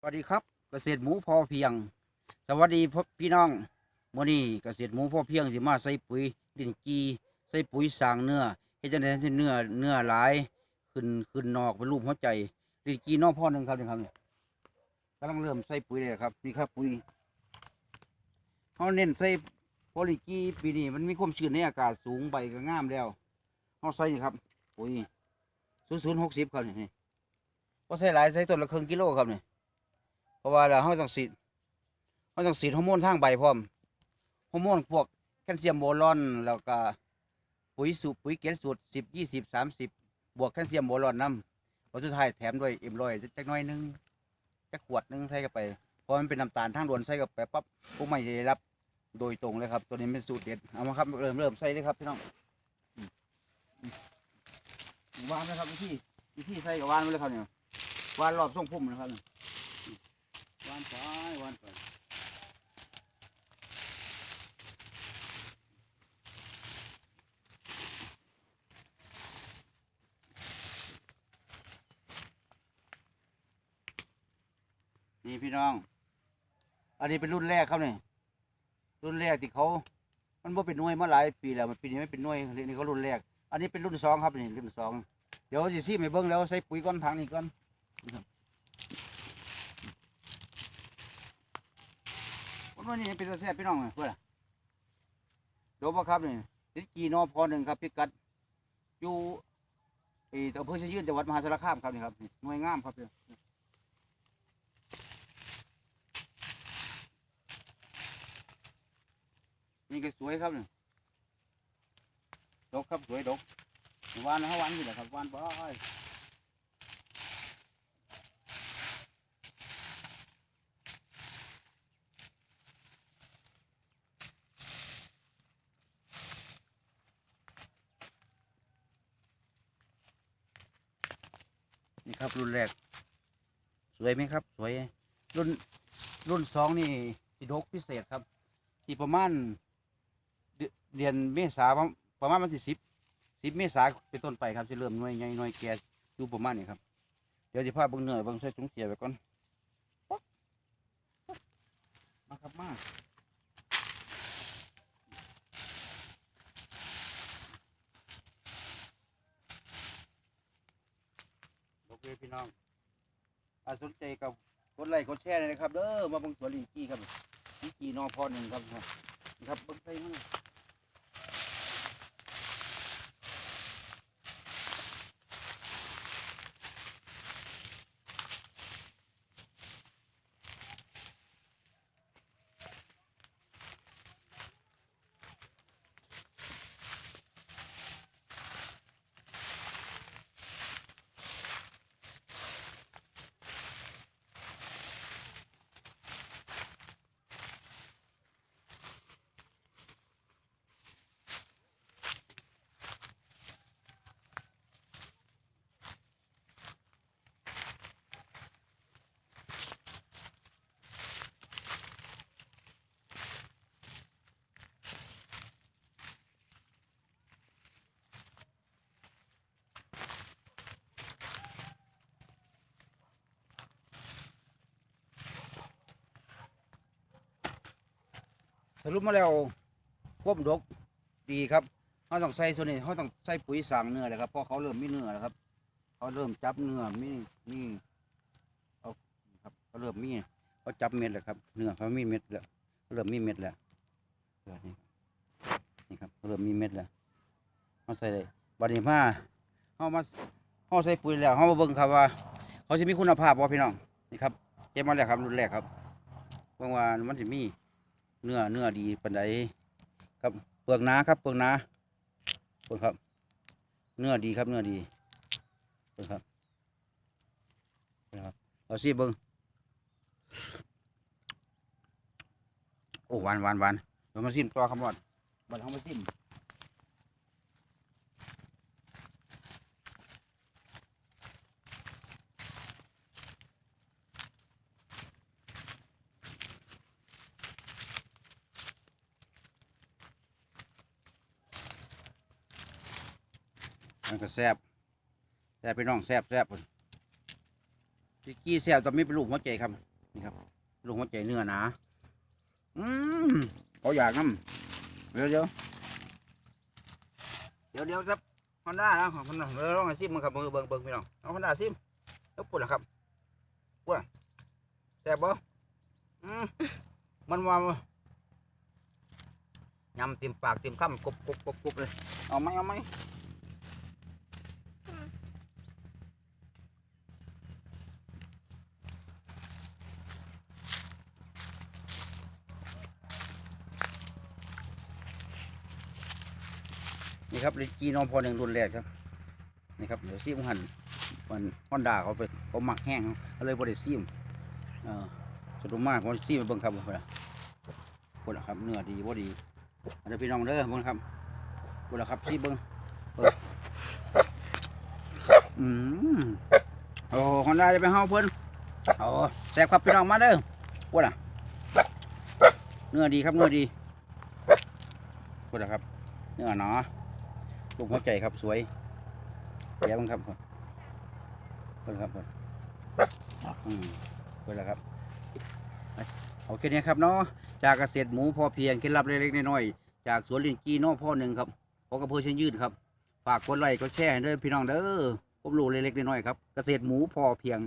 สวัสดีครับเกษตรหมูพอเพียง สวัสดีพ่อพี่น้องมื้อนี้เกษตรหมูพอเพียงสิมาใส่ปุ๋ยดินกีใส่ปุ๋ยสร้างเนื้อเฮ็ดจังได๋ให้เนื้อเนื้อหลายขึ้นขึ้นนอกเป็นรูปหัวใจดินกีนอกพ่อหนึ่งครับนี่ครับนี่กำลังเริ่มใส่ปุ๋ยเลยครับนี่ครับปุ๋ยเฮาเน้นใส่โพลิกีปีนี้มันมีความชื้นในอากาศสูงใบก็งามแล้วเฮาใส่นี่ครับปุ๋ย0060ครับนี่นี่บ่ใส่หลายใส่ต้นละครึ่งกิโลครับนี่ เพราะว่าเราเราต้องสีดเราต้องสีดฮอร์โมนทางใบพร้อมฮอร์โมนพวกแคลเซียมโบรอนแล้วก็ปุ๋ยสูบปุ๋ยเกล็ดสูตรสิบยี่สิบสามสิบบวกแคลเซียมโบรอนน้ำผลสุดท้ายแถมด้วยเอ็มรอยจักน้อยหนึงจักขวดหนึงใส่เข้าไปเพราะมันเป็นน้ำตาลทางด่วนใส่เข้าไปปั๊บพวกไม่จะได้รับโดยตรงเลยครับ ตัวนี้เป็นสูตรเด็ดเอามาครับเริ่มเริ่มใส่เลยครับพี่น้องวางนะครับวิธีวิธีใส่กับวางไว้เลยครับเนี่ยวางรอบทรงพุ่มนะครับเนี่ย วานไปวานไปนี่พี่น้อง อันนี้เป็นรุ่นแรกครับเนี่ยรุ่นแรกที่เขา มันบ่เป็นหน่วยมาหลายปีแล้ว มันปีนี้ไม่เป็นหน่วยนี่เขารุ่นแรก อันนี้เป็นรุ่นสองครับนี่รุ่นสอง เดี๋ยวสิซีไม่เบิ้งแล้วใส่ปุ๋ยก้อนทางนี้ก่อน วันวันนี้เป็นตาแซ่บพี่น้องเพื่อนดี๋ยวบ่ครับนี่ติดกีนอพอหนึ่งครับพิกัดอยู่ไอ้อำเภอชะยืนจังหวัดมหาสารคามครับนี่ครับนี่หน่วยงามครับเนี่ยนี่ก็สวยครับนี่ดกครับสวยดกวานนะฮะวานอยู่แหละครับวานบ่อย ครับรุ่นแรก สวยไหมครับ สวย รุ่นรุ่นสองนี่สิดกพิเศษครับที่ประมาณเดือนเดือนเมษาประมาณวันที่สิบสิบเมษาเป็นต้นไปครับจะเริ่มหน่วยใหญ่หน่วยแก่อยู่ประมาณนี้ครับ เดี๋ยวจะพาเบิ่งเหนื่อยเบิ่งใส่ถุงเสียไปก่อนป๊อกมาครับมาโอ เคพี่น้องถ้าสนใจกับกดไลค์กดแชร์เลยนะครับเด้อมาบังสวนลิงกี้ครับลิงกี้นอพอหนึ่งครับครับบังใส่มา สรุปมาแล้วควบดกดีครับเขาต้องใส่ส่วนนี้เขาต้องใส่ปุ๋ยสางเนื้อเลยครับเพราะเขาเริ่มมีเนื้อแล้วครับเขาเริ่มจับเนื้อมีมีเอาครับเขาเริ่มมีเขาจับเม็ดแล้วครับเนื้อเขามีเม็ดแล้วเขาเริ่มมีเม็ดแล้วนี่นี่ครับเขาเริ่มมีเม็ดแล้วเขาใส่เลยบัดนี้มาเขามาเขาใส่ปุ๋ยแล้วเขามาเบิ่งครับว่า เขาจะมีคุณภาพบ่พี่น้องนี่ครับเก็บมาแล้วครับรุ่นแรกครับเบิ่งว่ามันจะมี เนื้อเนื้อดีปันไดครับเปลือกหนาครับเปลือกหนาเปลือกครับ เนื้อดีครับเนื้อดีเปลือกครับนะครับเอาสิเบิ้งโอ้หวานหวานหวานเรามาซิมตัวคำว่าบัดเขามาซิม มันก็แซ่บแซ่บพี่น้องแซ่บแซ่บพุ่นสิกี้แซ่บแต่ไม่เป็นลูกหัวใจครับนี่ครับ ลูกหัวใจเนื้อหนาอืมเขาอยากน้ำเดี๋ยวเดี๋ยวเดี๋ยวเดี๋ยวครับฮอนด้านะของฮอนด้าเดี๋ยวลองให้ซิมมึงครับเบิ่งเบิ่งเบิ่งพี่น้องเอาฮอนด้าซิมแล้วปุ่นละครับปุ่นแซ่บบ่อืมมันว่ายำเต็มปากเต็มคำกบกบกบกบเลย เอาไหมเอาไหม นี่ครับลิจีน้องพอหนึ่งรุ่นแรกครับนี่ครับเดี๋ยวซีมหันมันฮอนด้าเขาไปเขาหมักแห้งเขาเลยบริซีมเออสรุปมากบริซีมเบิ่งครับคนละคนละครับเนื้อดีบ่ดีอันนี้พี่น้องเด้อเบิ่งครับคนละครับซีเบิ่งเบิ่อืมโอ้ฮอนด้าจะไปเฮาเพิ่นโอ้แซ่บครับพี่น้องมาเด้อคนละเนื้อดีครับเนื้อดีคนละครับเนื้อหนา ลูกหัวใจครับสวยแย่บ้างครับคนคนครับคนอืมคนละครับโอเคเนี่ยครับเนาะจากเกษตรหมูพอเพียงเคล็ดลับเล็กๆน้อยๆจากสวนลินจีน้องพ่อหนึ่งครับขอกระเพาะเชิญยืดครับฝากกดไลค์กดแชร์ให้ด้วยพี่น้องเด้อผมรู้เล็กๆน้อยๆครับเกษตรหมูพอเพียง